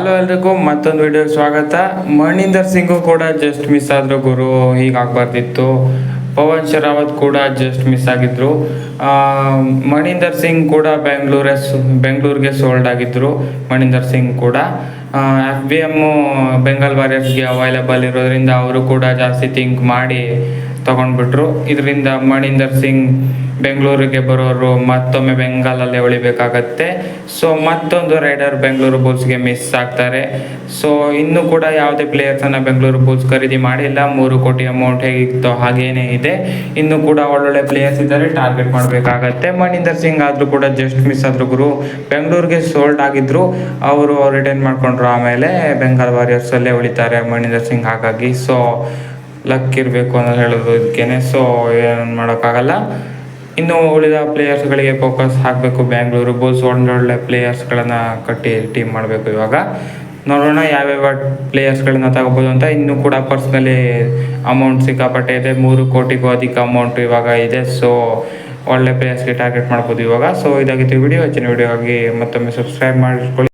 Hello ಎಲ್ರಿಗೂ, ಮತ್ತೊಂದು ವಿಡಿಯೋಗೆ ಸ್ವಾಗತ. ಮಣಿಂದರ್ ಸಿಂಗು ಕೂಡ ಜಸ್ಟ್ ಮಿಸ್ ಆದ್ರು ಗುರು ಹೀಗಾಗ್ಬಾರ್ದಿತ್ತು ಪವನ್ ಶರಾವತ್ ಕೂಡ ಜಸ್ಟ್ ಮಿಸ್ ಆಗಿದ್ರು. ಮಣಿಂದರ್ ಸಿಂಗ್ ಕೂಡ ಬೆಂಗಳೂರೇ ಬೆಂಗಳೂರಿಗೆ ಸೋಲ್ಡ್ ಆಗಿದ್ರು, ಮಣಿಂದರ್ ಸಿಂಗ್ ಕೂಡ. ಎಫ್ ಬಿ ಎಮ್ಮು ಬೆಂಗಾಲ್ ವಾರಿಯರ್ಸ್ಗೆ ಅವೈಲೇಬಲ್ ಇರೋದ್ರಿಂದ ಅವರು ಕೂಡ ಜಾಸ್ತಿ ಥಿಂಕ್ ಮಾಡಿ ತಗೊಂಡ್ಬಿಟ್ರು. ಇದರಿಂದ ಮಣಿಂದರ್ ಸಿಂಗ್ ಬೆಂಗಳೂರಿಗೆ ಬರೋರು ಮತ್ತೊಮ್ಮೆ ಬೆಂಗಾಲಲ್ಲೇ ಉಳಿಬೇಕಾಗತ್ತೆ. ಸೊ ಮತ್ತೊಂದು ರೈಡರ್ ಬೆಂಗಳೂರು ಬುಲ್ಸ್ಗೆ ಮಿಸ್ ಆಗ್ತಾರೆ. ಸೊ ಇನ್ನೂ ಕೂಡ ಯಾವುದೇ ಪ್ಲೇಯರ್ಸನ್ನು ಬೆಂಗಳೂರು ಬುಲ್ಸ್ ಖರೀದಿ ಮಾಡಿಲ್ಲ. ಮೂರು ಕೋಟಿ ಅಮೌಂಟ್ ಹೇಗಿತ್ತು ಹಾಗೇನೇ ಇದೆ. ಇನ್ನು ಕೂಡ ಒಳ್ಳೊಳ್ಳೆ ಪ್ಲೇಯರ್ಸ್ ಇದ್ದಾರೆ. ಟಾರ್ಗೆಟ್ ಮಾಡಬೇಕಾಗತ್ತೆ. ಮಣಿಂದರ್ ಸಿಂಗ್ ಆದರೂ ಕೂಡ ಜಸ್ಟ್ ಮಿಸ್ ಆದ್ರು ಗುರು, ಬೆಂಗಳೂರಿಗೆ ಸೋಲ್ಡ್ ಆಗಿದ್ರು. ಅವರು ರಿಟರ್ನ್ ಮಾಡಿಕೊಂಡ್ರು ಆಮೇಲೆ ಬೆಂಗಾಲ್ ವಾರಿಯರ್ಸಲ್ಲೇ ಉಳಿತಾರೆ ಮಣಿಂದರ್ ಸಿಂಗ್ ಹಾಗಾಗಿ. ಸೊ ಲಕ್ ಇರಬೇಕು ಅಂತ ಹೇಳೋದು ಇದಕ್ಕೇನೆ ಸೊ ಏನು ಮಾಡೋಕ್ಕಾಗಲ್ಲ. ಇನ್ನು ಉಳಿದ ಪ್ಲೇಯರ್ಸ್ಗಳಿಗೆ ಫೋಕಸ್ ಹಾಕಬೇಕು. ಬ್ಯಾಂಗ್ಳೂರು ಬುಲ್ಸ್ ಒಳ್ಳೊಳ್ಳೆ ಪ್ಲೇಯರ್ಸ್ಗಳನ್ನು ಕಟ್ಟಿ ಟೀಮ್ ಮಾಡಬೇಕು ಇವಾಗ. ನೋಡೋಣ ಯಾವ್ಯಾವ ಪ್ಲೇಯರ್ಸ್ಗಳನ್ನ ತಗೋಬೋದು ಅಂತ. ಇನ್ನೂ ಕೂಡ ಪರ್ಸ್ನಲಿ ಅಮೌಂಟ್ ಸಿಕ್ಕಾಪಟ್ಟೆ ಇದೆ. ಮೂರು ಕೋಟಿಗೂ ಅಧಿಕ ಅಮೌಂಟ್ ಇವಾಗ ಇದೆ. ಸೊ ಒಳ್ಳೆ ಪ್ಲೇಯರ್ಸ್ಗೆ ಟಾರ್ಗೆಟ್ ಮಾಡ್ಬೋದು ಇವಾಗ. ಸೊ ಇದಾಗಿತ್ತು ವಿಡಿಯೋ ಹೆಚ್ಚಿನ ವಿಡಿಯೋ ಆಗಿ ಮತ್ತೊಮ್ಮೆ ಸಬ್ಸ್ಕ್ರೈಬ್ ಮಾಡಿಕೊಳ್ಳಿ.